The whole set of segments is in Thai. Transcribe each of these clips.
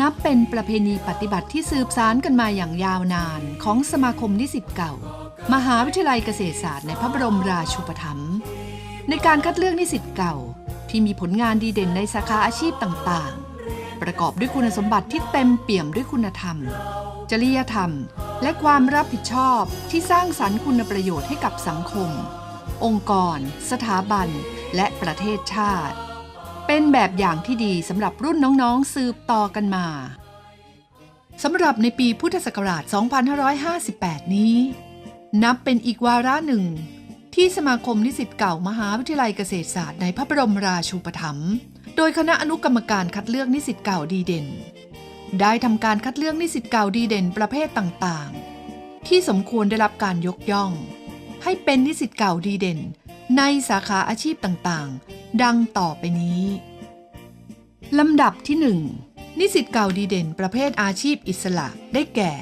นับเป็นประเพณีปฏิบัติที่สืบสานกันมาอย่างยาวนานของสมาคมนิสิตเก่า มหาวิทยาลัยเกษตรศาสตร์ในพระบรมราชูปถัมภ์ในการคัดเลือกนิสิตเก่า ที่มีผลงานดีเด่นในสาขาอาชีพต่างๆ ประกอบด้วยคุณสมบัติที่เต็มเปี่ยมด้วยคุณธรรม จริยธรรม และความรับผิดชอบที่สร้างสรรค์คุณประโยชน์ให้กับสังคม องค์กร สถาบัน และประเทศชาติ เป็นแบบอย่างที่ดีสำหรับรุ่นน้องๆสืบต่อกันมาสำหรับในปีพุทธศักราช 2558 นี้ นับเป็นอีกวาระหนึ่ง ที่สมาคมนิสิตเก่ามหาวิทยาลัยเกษตรศาสตร์ในพระบรมราชูปถัมภ์โดยคณะอนุกรรมการคัดเลือกนิสิตเก่าดีเด่น ได้ทำการคัดเลือกนิสิตเก่าดีเด่นประเภทต่างๆ ที่สมควรได้รับการยกย่อง ให้เป็นนิสิตเก่าดีเด่น ในสาขาอาชีพต่างๆ ดังต่อไปนี้ ลำดับที่ 1 นิสิตเก่าดีเด่นประเภทอาชีพอิสระได้แก่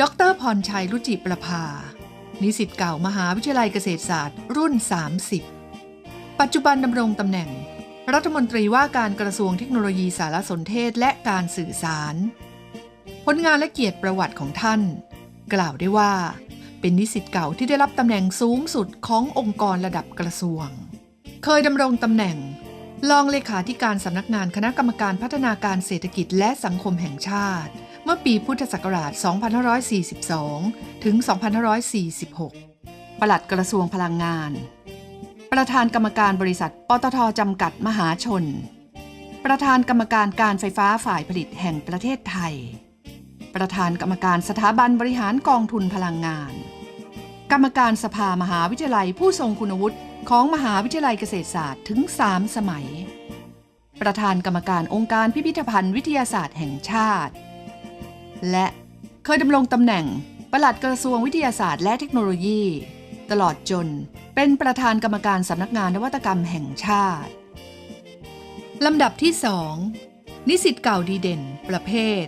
ดรพรชัยรุจิประภา นิสิตเก่ามหาวิทยาลัยเกษตรศาสตร์ รุ่น 30 ปัจจุบันดำรงตำแหน่ง รัฐมนตรีว่าการกระทรวงเทคโนโลยีสารสนเทศและการสื่อสาร ผลงานและเกียรติประวัติของท่าน กล่าวได้ว่า เป็นนิสิตเก่าที่ได้รับตำแหน่งสูงสุดขององค์กรระดับกระทรวง เคยดำรงตำแหน่ง รองเลขาธิการสำนักงานคณะกรรมการพัฒนาการเศรษฐกิจและสังคมแห่งชาติ เมื่อปีพุทธศักราช 2542 ถึง 2546 ปลัดกระทรวงพลังงาน ประธานกรรมการบริษัทปตทจำกัดมหาชน ประธานกรรมการการไฟฟ้าฝ่ายผลิตแห่งประเทศไทยประธานกรรมการสถาบันบริหารกองทุนพลังงาน กรรมการสภามหาวิทยาลัยผู้ทรงคุณวุฒิของมหาวิทยาลัยเกษตรศาสตร์ถึง 3 สมัย ประธานกรรมการองค์การพิพิธภัณฑ์วิทยาศาสตร์แห่งชาติ และเคยดำรงตำแหน่งปลัดกระทรวงวิทยาศาสตร์และเทคโนโลยี ตลอดจนเป็นประธานกรรมการสำนักงานนวัตกรรมแห่งชาติ ลำดับที่ 2 นิสิตเก่าดีเด่น ประเภท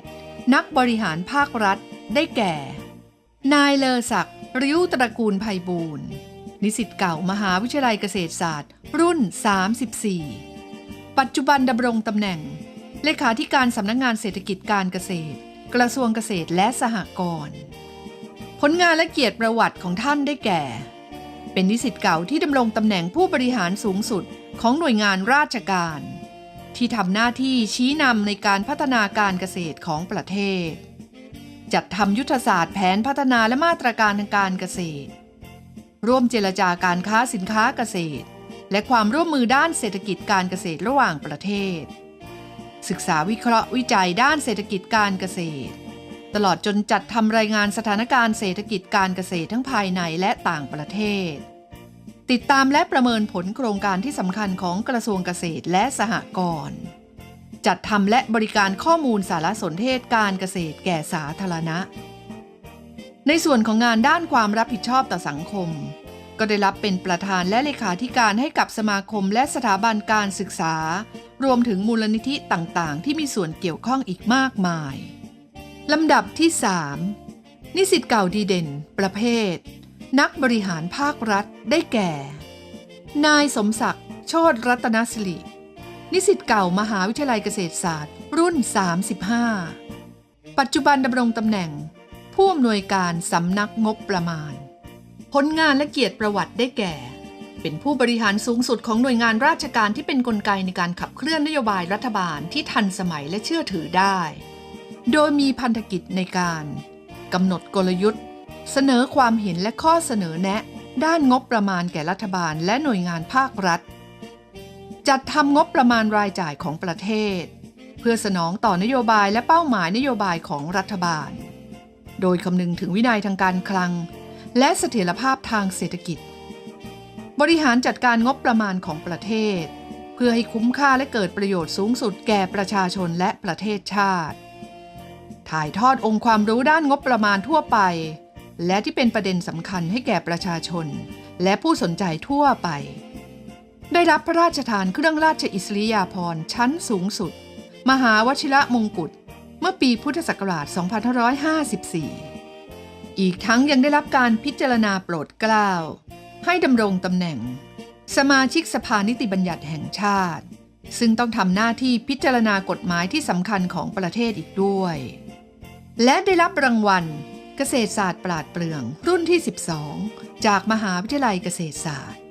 นักบริหารภาครัฐได้แก่ นายเลอศักดิ์ ริ้วตระกูลไพบูลย์นิสิตเก่ามหาวิทยาลัยเกษตรศาสตร์ รุ่น 34 ปัจจุบันดำรงตำแหน่ง เลขาธิการสำนักงานเศรษฐกิจการเกษตร กระทรวงเกษตรและสหกรณ์ผลงานและเกียรติประวัติของท่านได้แก่ เป็นนิสิตเก่าที่ดำรงตำแหน่งผู้บริหารสูงสุดของหน่วยงานราชการ ที่ทำหน้าที่ชี้นำในการพัฒนาการเกษตรของประเทศ จัดทำยุทธศาสตร์แผนพัฒนาและมาตรการทางการเกษตร ร่วมเจรจาการค้าสินค้าเกษตร และความร่วมมือด้านเศรษฐกิจการเกษตรระหว่างประเทศ ศึกษาวิเคราะห์วิจัยด้านเศรษฐกิจการเกษตร ตลอดจนจัดทำรายงานสถานการณ์เศรษฐกิจการเกษตรทั้งภายในและต่างประเทศ ติดตามและประเมินผลโครงการที่สำคัญของกระทรวงเกษตรและสหกรณ์ จัดทำและบริการข้อมูลสารสนเทศการเกษตรแก่สาธารณะ ในส่วนของงานด้านความรับผิดชอบต่อสังคม ก็ได้รับเป็นประธานและเลขาธิการให้กับสมาคมและสถาบันการศึกษา รวมถึงมูลนิธิต่างๆ ที่มีส่วนเกี่ยวข้องอีกมากมาย ลำดับที่ 3 นิสิตเก่าดีเด่น ประเภท นักบริหารภาครัฐได้แก่ นายสมศักดิ์โชตรัตนสิริ นิสิตเก่ามหาวิทยาลัยเกษตรศาสตร์ รุ่น 35 ปัจจุบันดำรงตำแหน่ง ผู้อำนวยการสำนักงบประมาณ ผลงานและเกียรติประวัติได้แก่ เป็นผู้บริหารสูงสุดของหน่วยงานราชการที่เป็นนกลไกในการขับเคลื่อนนโยบายรัฐบาลที่ทันสมัยและเชื่อถือได้ โดยมีพันธกิจในการกำหนดกลยุทธ์ เสนอความเห็นและข้อเสนอแนะ ด้านงบประมาณแก่รัฐบาลและหน่วยงานภาครัฐ จัดทำงบประมาณรายจ่ายของประเทศ เพื่อสนองต่อนโยบายและเป้าหมายนโยบายของรัฐบาล โดยคำนึงถึงวินัยทางการคลัง และเสถียรภาพทางเศรษฐกิจ บริหารจัดการงบประมาณของประเทศ เพื่อให้คุ้มค่าและเกิดประโยชน์สูงสุดแก่ประชาชนและประเทศชาติ ถ่ายทอดองค์ความรู้ด้านงบประมาณทั่วไป และที่เป็นประเด็นสำคัญให้แก่ประชาชน และผู้สนใจทั่วไป ได้รับพระราชทานเครื่องราชอิสริยาภรณ์ชั้นสูงสุด มหาวชิระมงกุฎเมื่อปีพุทธศักราช 2554 อีกทั้งยังได้รับการพิจารณาโปรดเกล้า ให้ดำรงตำแหน่ง สมาชิกสภานิติบัญญัติแห่งชาติ ซึ่งต้องทำหน้าที่พิจารณากฎหมายที่สำคัญของประเทศอีกด้วย และได้รับรางวัล เกษตรศาสตร์ปราดเปรื่องรุ่นที่ 12 จากมหาวิทยาลัยเกษตรศาสตร์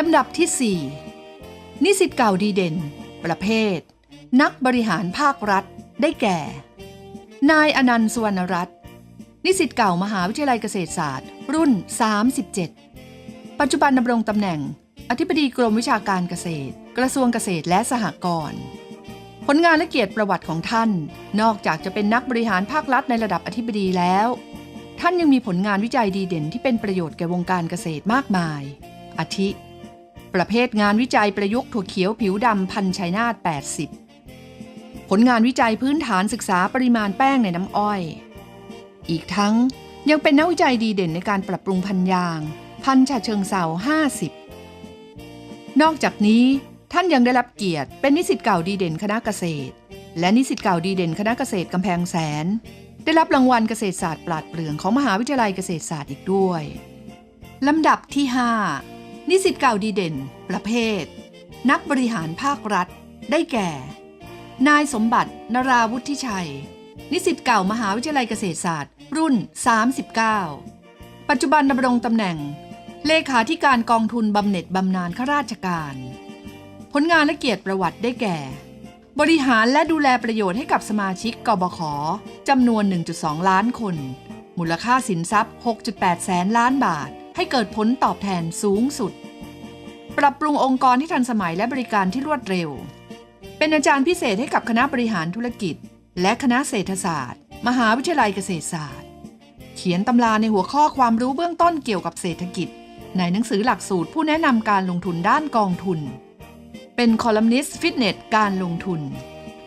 ลำดับที่ 4 นิสิตเก่าดีเด่น ประเภท นักบริหารภาครัฐ ได้แก่ นายอนันต์สุวรรณรัตน์ นิสิตเก่ามหาวิทยาลัยเกษตรศาสตร์ รุ่น 37 ปัจจุบันดำรงตำแหน่ง อธิบดีกรมวิชาการเกษตร กระทรวงเกษตรและสหกรณ์ ผลงานและเกียรติประวัติของท่าน นอกจากจะเป็นนักบริหารภาครัฐในระดับอธิบดีแล้ว ท่านยังมีผลงานวิจัยดีเด่นที่เป็นประโยชน์แก่วงการเกษตรมากมาย อาทิ ประเภทงานวิจัยประยุกต์ถั่วเขียวผิวดำพันธุ์ชัยนาท80 ผลงานวิจัยพื้นฐานศึกษาปริมาณแป้งในน้ำอ้อย อีกทั้งยังเป็นนักวิจัยดีเด่นในการปรับปรุงพันยาง พันธุ์ฉะเชิงเซา50 นอกจากนี้ท่านยังได้รับเกียรติ เป็นนิสิตเก่าดีเด่นคณะเกษตร และนิสิตเก่าดีเด่นคณะเกษตรกำแพงแสน ได้รับรางวัลเกษตรศาสตร์ปราดเปรื่องของมหาวิทยาลัยเกษตรศาสตร์อีกด้วยลำดับที่ 5 นิสิตเก่าดีเด่น ประเภท นักบริหารภาครัฐ ได้แก่ นายสมบัตินราวุฒิชัย นิสิตเก่ามหาวิทยาลัยเกษตรศาสตร์ รุ่น 39 ปัจจุบันดำรงตำแหน่ง เลขาธิการกองทุนบำเหน็จบำนาญข้าราชการ ผลงานและเกียรติประวัติได้แก่ บริหารและดูแลประโยชน์ให้กับสมาชิกกบขจำนวน 1.2 ล้านคน มูลค่าสินทรัพย์ 6.8 แสนล้านบาท ให้เกิดผลตอบแทนสูงสุด ปรับปรุงองค์กรที่ทันสมัยและบริการที่รวดเร็ว เป็นอาจารย์พิเศษให้กับคณะบริหารธุรกิจ และคณะเศรษฐศาสตร์ มหาวิทยาลัยเกษตรศาสตร์ เขียนตำราในหัวข้อความรู้เบื้องต้นเกี่ยวกับเศรษฐกิจ ในหนังสือหลักสูตรผู้แนะนำการลงทุนด้านกองทุน เป็นคอลัมนิสต์ฟิตเนสการลงทุน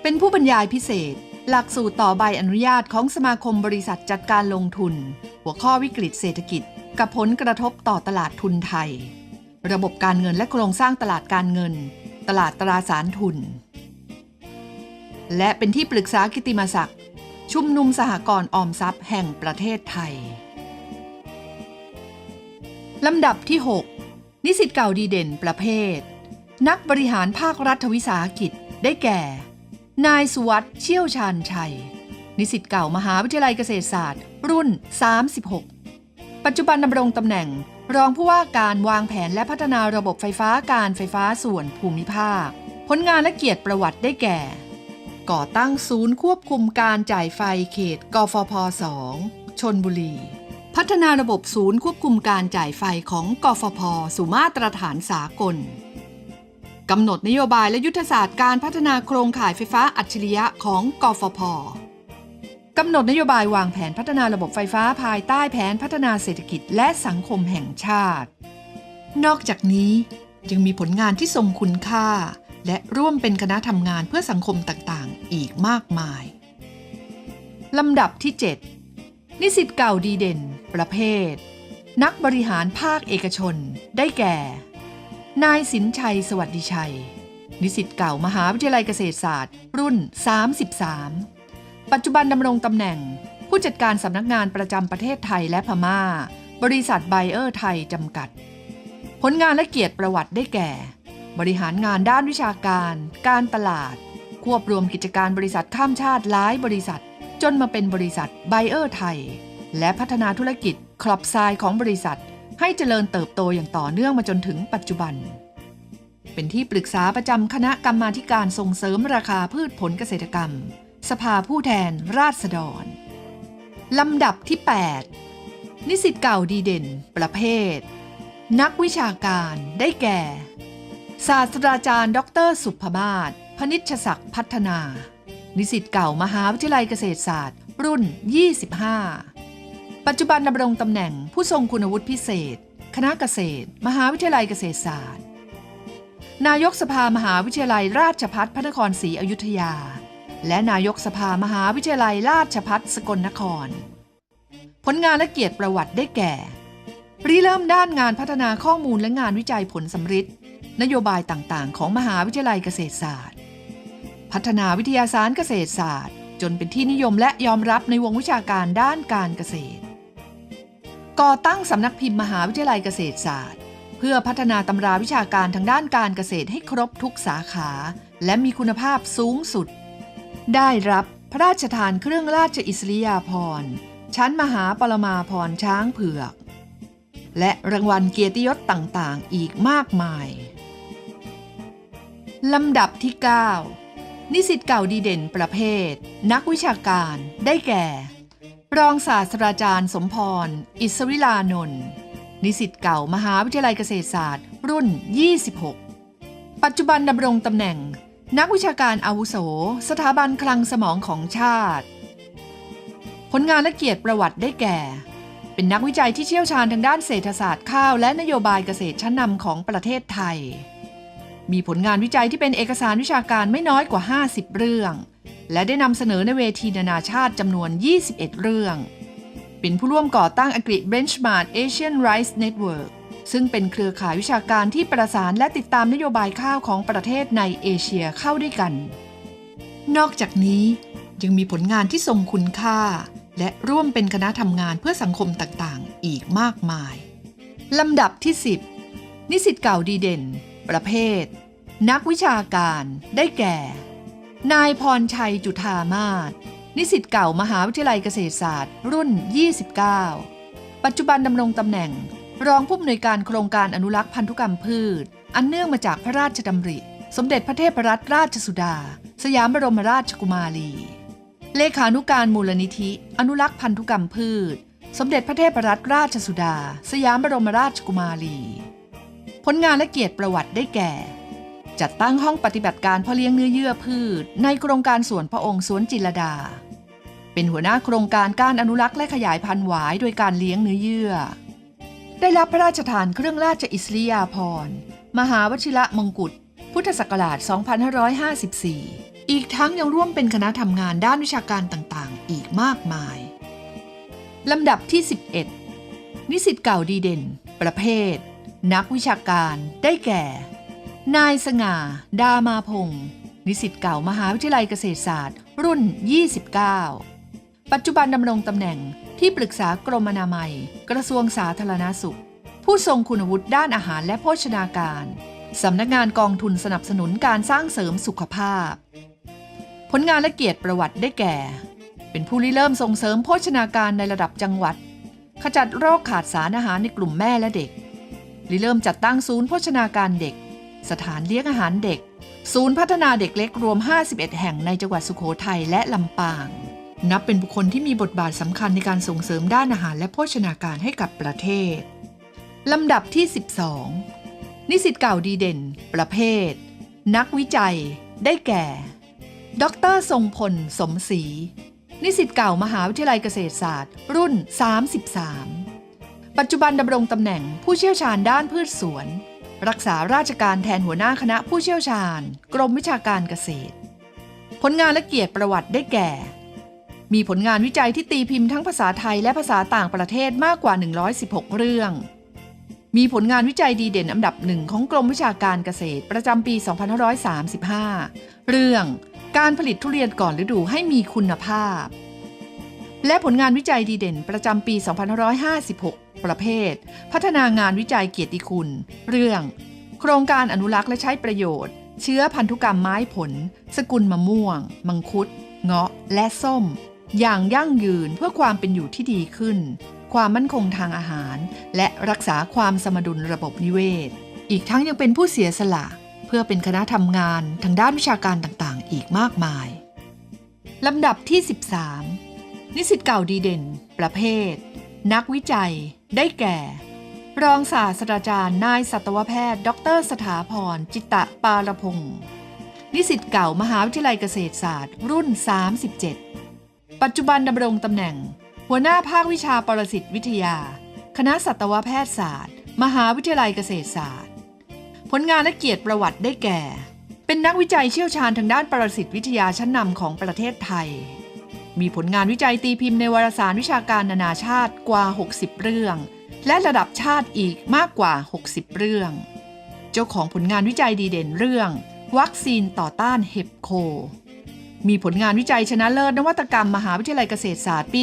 เป็นผู้บรรยายพิเศษ หลักสูตรต่อใบอนุญาตของสมาคมบริษัทจัดการลงทุน หัวข้อวิกฤตเศรษฐกิจ กับผลกระทบต่อตลาดทุนไทย ระบบการเงินและโครงสร้างตลาดการเงิน ตลาดตราสารทุน และเป็นที่ปรึกษากิติมศักดิ์ชุมนุมสหกรณ์ออมทรัพย์แห่งประเทศไทย ลำดับที่ 6 นิสิตเก่าดีเด่นประเภท นักบริหารภาครัฐวิสาหกิจได้แก่ นายสุวัสด์เชี่ยวชาญชัย นิสิตเก่ามหาวิทยาลัยเกษตรศาสตร์ รุ่น 36 ปัจจุบันดำรงตำแหน่ง รองผู้ว่าการวางแผนและพัฒนาระบบไฟฟ้าการไฟฟ้าส่วนภูมิภาค ผลงานและเกียรติประวัติได้แก่ ก่อตั้งศูนย์ควบคุมการจ่ายไฟเขต กฟพ 2 ชนบุรี พัฒนาระบบศูนย์ควบคุมการจ่ายไฟของกฟพ สู่มาตรฐานสากล กำหนดนโยบายและยุทธศาสตร์การพัฒนาโครงข่ายไฟฟ้าอัจฉริยะของกฟพกำหนดนโยบายวางแผนพัฒนาระบบไฟฟ้าภายใต้แผนพัฒนาเศรษฐกิจและสังคมแห่งชาติ นอกจากนี้ยังมีผลงานที่ทรงคุณค่า และร่วมเป็นคณะทำงานเพื่อสังคมต่างๆ อีกมากมาย ลำดับที่ 7 นิสิตเก่าดีเด่น ประเภท นักบริหารภาคเอกชน ได้แก่ นายสินชัยสวัสดิชัย นิสิตเก่ามหาวิทยาลัยเกษตรศาสตร์ รุ่น 33 ปัจจุบันดำรงตำแหน่ง ผู้จัดการสำนักงานประจำประเทศไทยและพม่า บริษัทไบเออร์ไทยจำกัด ผลงานและเกียรติประวัติได้แก่ บริหารงานด้านวิชาการ การตลาด ควบรวมกิจการบริษัทข้ามชาติหลายบริษัท จนมาเป็นบริษัทไบเออร์ไทย และพัฒนาธุรกิจคลอบไซด์ของบริษัท ให้เจริญเติบโตอย่างต่อเนื่องมาจนถึงปัจจุบัน เป็นที่ปรึกษาประจำคณะกรรมาการส่งเสริมราคาพืชผลเกษตรกรรม สภาผู้แทนราษฎร ลำดับที่ 8 นิสิตเก่าดีเด่น ประเภท นักวิชาการได้แก่ ศาสตราจารย์ ดร สุภมาศพนิชศักดิ์พัฒนา นิสิตเก่ามหาวิทยาลัยเกษตรศาสตร์ รุ่น 25 ปัจจุบันดำรงตำแหน่งผู้ทรงคุณวุฒิพิเศษ คณะเกษตร มหาวิทยาลัยเกษตรศาสตร์ นายกสภามหาวิทยาลัยราชภัฏพระนครศรีอยุธยา และนายกสภามหาวิทยาลัยราชภัฏสกลนคร ผลงานและเกียรติประวัติได้แก่ริเริ่มด้านงานพัฒนาข้อมูลและงานวิจัยผลสำฤทธิ์นโยบายต่างๆ ของมหาวิทยาลัยเกษตรศาสตร์ พัฒนาวิทยาศาสตร์เกษตรศาสตร์ จนเป็นที่นิยมและยอมรับในวงวิชาการด้านการเกษตร ก่อตั้งสำนักพิมพ์มหาวิทยาลัยเกษตรศาสตร์ เพื่อพัฒนาตำราวิชาการทางด้านการเกษตรให้ครบทุกสาขา และมีคุณภาพสูงสุด ได้รับพระราชทานเครื่องราชอิสริยาภรณ์ชั้นมหาปรมาภรณ์ช้างเผือก และรางวัลเกียรติยศต่างๆ อีกมากมาย ลำดับที่ 9 นิสิตเก่าดีเด่นประเภท นักวิชาการได้แก่ รองศาสตราจารย์สมพร อิสวิลานนท์นิสิตเก่ามหาวิทยาลัยเกษตรศาสตร์ รุ่น 26 ปัจจุบันดำรงตำแหน่ง นักวิชาการอาวุโส สถาบันคลังสมองของชาติ ผลงานและเกียรติประวัติได้แก่ เป็นนักวิจัยที่เชี่ยวชาญทางด้านเศรษฐศาสตร์ข้าวและนโยบายเกษตรชั้นนำของประเทศไทย มีผลงานวิจัยที่เป็นเอกสารวิชาการไม่น้อยกว่า 50 เรื่อง และได้นำเสนอในเวทีนานาชาติจำนวน 21 เรื่อง เป็นผู้ร่วมก่อตั้ง Agri Benchmark Asian Rice Network ซึ่งเป็นเครือข่ายวิชาการที่ประสานและติดตามนโยบายข้าวของประเทศในเอเชียเข้าด้วยกัน นอกจากนี้ยังมีผลงานที่ทรงคุณค่า และร่วมเป็นคณะทำงานเพื่อสังคมต่างๆ อีกมากมาย ลำดับที่ 10 นิสิตเก่าดีเด่น ประเภท นักวิชาการได้แก่ นายพรชัยจุธามาศนิสิตเก่ามหาวิทยาลัยเกษตรศาสตร์ รุ่น 29 ปัจจุบันดำรงตำแหน่ง รองผู้อำนวยการโครงการอนุรักษ์พันธุกรรมพืช อันเนื่องมาจากพระราชดำริ สมเด็จพระเทพรัตนราชสุดา สยามบรมราชกุมารี เลขานุการมูลนิธิ อนุรักษ์พันธุกรรมพืช สมเด็จพระเทพรัตนราชสุดา สยามบรมราชกุมารี ผลงานและเกียรติประวัติได้แก่ จัดตั้งห้องปฏิบัติการพ่อเลี้ยงเนื้อเยื่อพืช ในโครงการสวนพระองค์สวนจิรดา เป็นหัวหน้าโครงการการอนุรักษ์และขยายพันธุ์หวายโดยการเลี้ยงเนื้อเยื่อ ได้รับพระราชทานเครื่องราชอิสริยาภรณ์มหาวชิระมงกุฎพุทธศักราช 2554 อีกทั้งยังร่วมเป็นคณะทำงานด้านวิชาการต่างๆ อีกมากมาย ลำดับที่ 11 นิสิตเก่าดีเด่น ประเภท นักวิชาการได้แก่ นายสง่า ดามาพงศ์นิสิตเก่ามหาวิทยาลัยเกษตรศาสตร์ รุ่น 29 ปัจจุบันดำรงตำแหน่งที่ปรึกษากรมอนามัย กระทรวงสาธารณสุข ผู้ทรงคุณวุฒิด้านอาหารและโภชนาการ สำนักงานกองทุนสนับสนุนการสร้างเสริมสุขภาพ ผลงานและเกียรติประวัติได้แก่ เป็นผู้ริเริ่มส่งเสริมโภชนาการในระดับจังหวัด ขจัดโรคขาดสารอาหารในกลุ่มแม่และเด็กริเริ่มจัดตั้งศูนย์โภชนาการเด็ก สถานเลี้ยงอาหารเด็ก ศูนย์พัฒนาเด็กเล็กรวม 51 แห่งในจังหวัดสุโขทัยและลำปาง นับเป็นบุคคลที่มีบทบาทสำคัญในการส่งเสริมด้านอาหารและโภชนาการให้กับประเทศ ลำดับที่ 12 นิสิตเก่าดีเด่น ประเภท นักวิจัย ได้แก่ ดร ทรงพล สมศรี นิสิตเก่ามหาวิทยาลัยเกษตรศาสตร์ รุ่น 33 ปัจจุบันดำรงตำแหน่งผู้เชี่ยวชาญด้านพืชสวน รักษาราชการแทนหัวหน้าคณะผู้เชี่ยวชาญ กรมวิชาการเกษตร ผลงานและเกียรติประวัติได้แก่ มีผลงานวิจัยที่ตีพิมพ์ทั้งภาษาไทยและภาษาต่างประเทศมากกว่า 116 เรื่อง มีผลงานวิจัยดีเด่นอันดับหนึ่งของกรมวิชาการเกษตรประจำปี 2535 เรื่องการผลิตทุเรียนก่อนฤดูให้มีคุณภาพ และผลงานวิจัยดีเด่นประจำปี 2556 ประเภท พัฒนางานวิจัยเกียรติคุณ เรื่อง โครงการอนุรักษ์และใช้ประโยชน์ เชื้อพันธุกรรมไม้ผล สกุลมะม่วง มังคุด เงาะ และส้ม อย่างยั่งยืนเพื่อความเป็นอยู่ที่ดีขึ้น ความมั่นคงทางอาหาร และรักษาความสมดุลระบบนิเวศ อีกทั้งยังเป็นผู้เสียสละ เพื่อเป็นคณะทำงานทางด้านวิชาการต่างๆ อีกมากมายลำดับที่ 13 นิสิตเก่าดีเด่น ประเภท นักวิจัย ได้แก่ รองศาสตราจารย์นายสัตวแพทย์ ดร สถาพร จิตตะปาลพงศ์นิสิตเก่ามหาวิทยาลัยเกษตรศาสตร์ รุ่น 37 ปัจจุบันดำรงตำแหน่ง หัวหน้าภาควิชาปรสิตวิทยา คณะสัตวแพทยศาสตร์ มหาวิทยาลัยเกษตรศาสตร์ ผลงานและเกียรติประวัติได้แก่ เป็นนักวิจัยเชี่ยวชาญทางด้านปรสิตวิทยาชั้นนำของประเทศไทย มีผลงานวิจัยตีพิมพ์ในวารสารวิชาการนานาชาติกว่า 60 เรื่อง และระดับชาติอีกมากกว่า 60 เรื่อง เจ้าของผลงานวิจัยดีเด่นเรื่อง วัคซีนต่อต้านเห็บโค มีผลงานวิจัยชนะเลิศนวัตกรรมมหาวิทยาลัยเกษตรศาสตร์ปี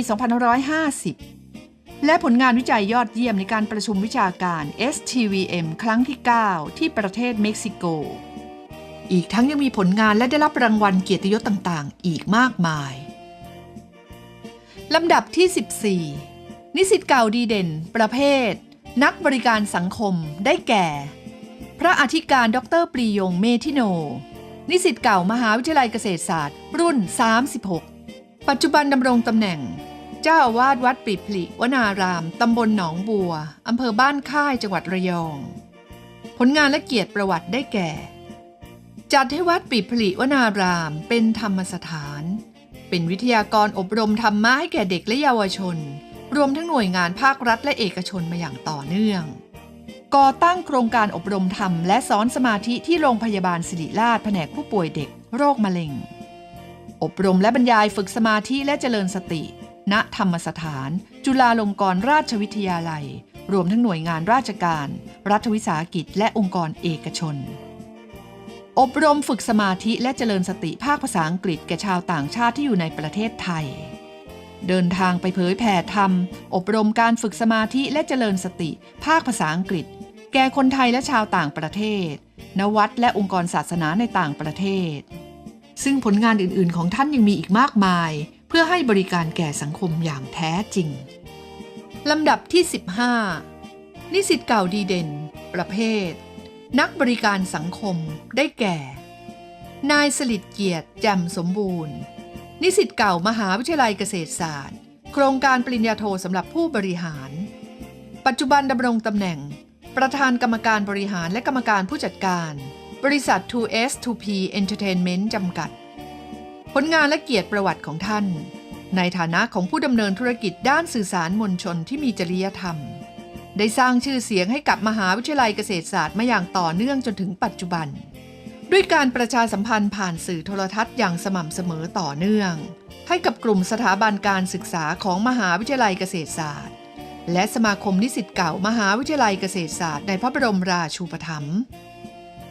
2550 และผลงานวิจัยยอดเยี่ยมในการประชุมวิชาการ STVM ครั้งที่ 9 ที่ประเทศเม็กซิโกอีกทั้งยังมีผลงานและได้รับรางวัลเกียรติยศต่าง ๆ อีกมากมาย ลำดับที่ 14 นิสิตเก่าดีเด่น ประเภท นักบริการสังคมได้แก่ พระอธิการดรปรียงเมธิโน นิสิตเก่ามหาวิทยาลัยเกษตรศาสตร์ รุ่น 36 ปัจจุบันดำรงตำแหน่ง เจ้าอาวาสวัดปิพลิวนาราม ตำบลหนองบัว อำเภอบ้านค่ายจังหวัดระยอง ผลงานและเกียรติประวัติได้แก่ จัดให้วัดปิพลิวนารามเป็นธรรมสถาน เป็นวิทยากรอบรมธรรมะให้แก่เด็กและเยาวชน รวมทั้งหน่วยงานภาครัฐและเอกชนมาอย่างต่อเนื่อง ก่อตั้งโครงการอบรมธรรมและสอนสมาธิที่โรงพยาบาลศิริราชแผนกผู้ป่วยเด็กโรคมะเร็ง อบรมและบรรยายฝึกสมาธิและเจริญสติ ณธรรมสถาน จุฬาลงกรณราชวิทยาลัย รวมทั้งหน่วยงานราชการ รัฐวิสาหกิจ และองค์กรเอกชน อบรมฝึกสมาธิและเจริญสติภาคภาษาอังกฤษแก่ชาวต่างชาติที่อยู่ในประเทศไทย เดินทางไปเผยแผ่ธรรม อบรมการฝึกสมาธิและเจริญสติ ภาคภาษาอังกฤษ แก่คนไทยและชาวต่างประเทศณวัดและองค์กรศาสนาในต่างประเทศ ซึ่งผลงานอื่น ๆ ของท่านยังมีอีกมากมาย เพื่อให้บริการแก่สังคมอย่างแท้จริงลำดับที่ 15 นิสิตเก่าดีเด่น ประเภท นักบริการสังคมได้แก่ นายสลิดเกียรติแจ่มสมบูรณ์ นิสิตเก่ามหาวิทยาลัยเกษตรศาสตร์ โครงการปริญญาโทสำหรับผู้บริหาร ปัจจุบันดำรงตำแหน่ง ประธานกรรมการบริหารและกรรมการผู้จัดการ บริษัท 2S2P Entertainment จำกัด ผลงานและเกียรติประวัติของท่าน ในฐานะของผู้ดำเนินธุรกิจด้านสื่อสารมวลชนที่มีจริยธรรม ได้สร้างชื่อเสียงให้กับมหาวิทยาลัยเกษตรศาสตร์มาอย่างต่อเนื่องจนถึงปัจจุบัน ด้วยการประชาสัมพันธ์ผ่านสื่อโทรทัศน์อย่างสม่ำเสมอต่อเนื่อง ให้กับกลุ่มสถาบันการศึกษาของมหาวิทยาลัยเกษตรศาสตร์ และสมาคมนิสิตเก่ามหาวิทยาลัยเกษตรศาสตร์ในพระบรมราชูปถัมภ์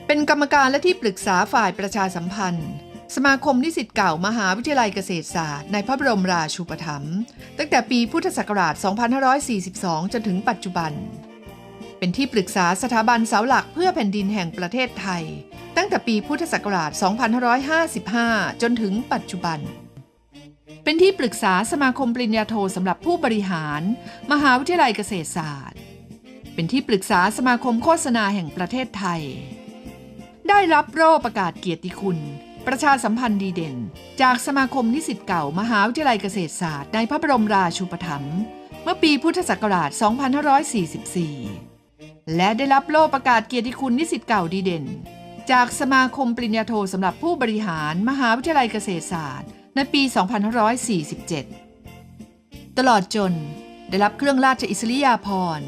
เป็นกรรมการและที่ปรึกษาฝ่ายประชาสัมพันธ์ สมาคมนิสิตเก่ามหาวิทยาลัยเกษตรศาสตร์ในพระบรมราชูปถัมภ์ตั้งแต่ปีพุทธศักราช 2542 จนถึงปัจจุบัน เป็นที่ปรึกษาสถาบันเสาหลักเพื่อแผ่นดินแห่งประเทศไทย ตั้งแต่ปีพุทธศักราช 2555 จนถึงปัจจุบัน เป็นที่ปรึกษาสมาคมปริญญาโทสำหรับผู้บริหาร มหาวิทยาลัยเกษตรศาสตร์ เป็นที่ปรึกษาสมาคมโฆษณาแห่งประเทศไทย ได้รับโล่ประกาศเกียรติคุณ ประชาสัมพันธ์ดีเด่น จากสมาคมนิสิตเก่ามหาวิทยาลัยเกษตรศาสตร์ในพระบรมราชูปถัมภ์เมื่อปีพุทธศักราช 2544 และได้รับโล่ประกาศเกียรติคุณนิสิตเก่าดีเด่น จากสมาคมปริญญาโทสำหรับผู้บริหารมหาวิทยาลัยเกษตรศาสตร์ ในปี 2547 ตลอดจนได้รับเครื่องราชอิสริยาภรณ์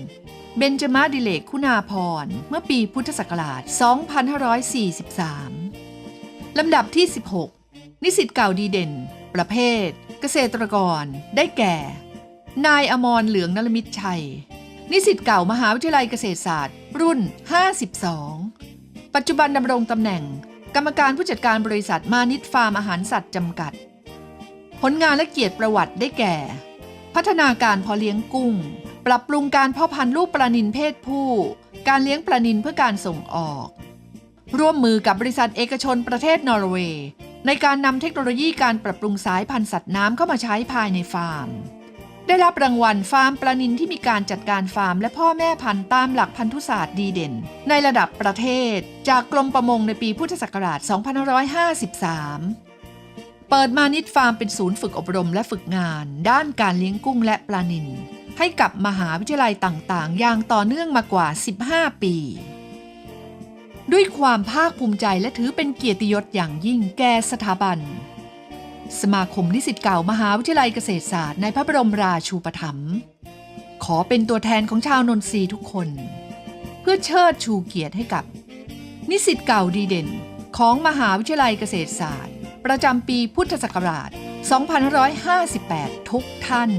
เบญจมาดิเลกคุณาภรณ์เมื่อปีพุทธศักราช 2543 ลำดับที่ 16 นิสิตเก่าดีเด่น ประเภท เกษตรกร ได้แก่ นายอมรเหลืองนลมิตรชัย นิสิตเก่ามหาวิทยาลัยเกษตรศาสตร์ รุ่น 52 ปัจจุบันดำรงตำแหน่ง กรรมการผู้จัดการบริษัทมานิดฟาร์มอาหารสัตว์จำกัด ผลงานและเกียรติประวัติได้แก่ พัฒนาการพาะเลี้ยงกุ้ง ปรับปรุงการเพาะพันธุ์ลูกปลานิลเพศผู้ การเลี้ยงปลานิลเพื่อการส่งออก ร่วมมือกับบริษัทเอกชนประเทศนอร์เวย์ในการนำเทคโนโลยีการปรับปรุงสายพันธุ์สัตว์น้ำเข้ามาใช้ภายในฟาร์ม ได้รับรางวัลฟาร์มปลานิลที่มีการจัดการฟาร์ม และพ่อแม่พันธุ์ตามหลักพันธุศาสตร์ดีเด่น ในระดับประเทศ จากกรมประมงในปีพุทธศักราช 2553 เปิดมานิดฟาร์มเป็นศูนย์ฝึกอบรมและฝึกงาน ด้านการเลี้ยงกุ้งและปลานิลให้กับมหาวิทยาลัยต่างๆ อย่างต่อเนื่องมากว่า 15 ปี ด้วยความภาคภูมิใจและถือเป็นเกียรติยศอย่างยิ่งแก่สถาบัน สมาคมนิสิตเก่ามหาวิทยาลัยเกษตรศาสตร์ในพระบรมราชูปถัมภ์ขอเป็นตัวแทนของชาวนนทรีทุกคน เพื่อเชิดชูเกียรติให้กับ นิสิตเก่าดีเด่นของมหาวิทยาลัยเกษตรศาสตร์ ประจำปีพุทธศักราช 2558 ทุกท่าน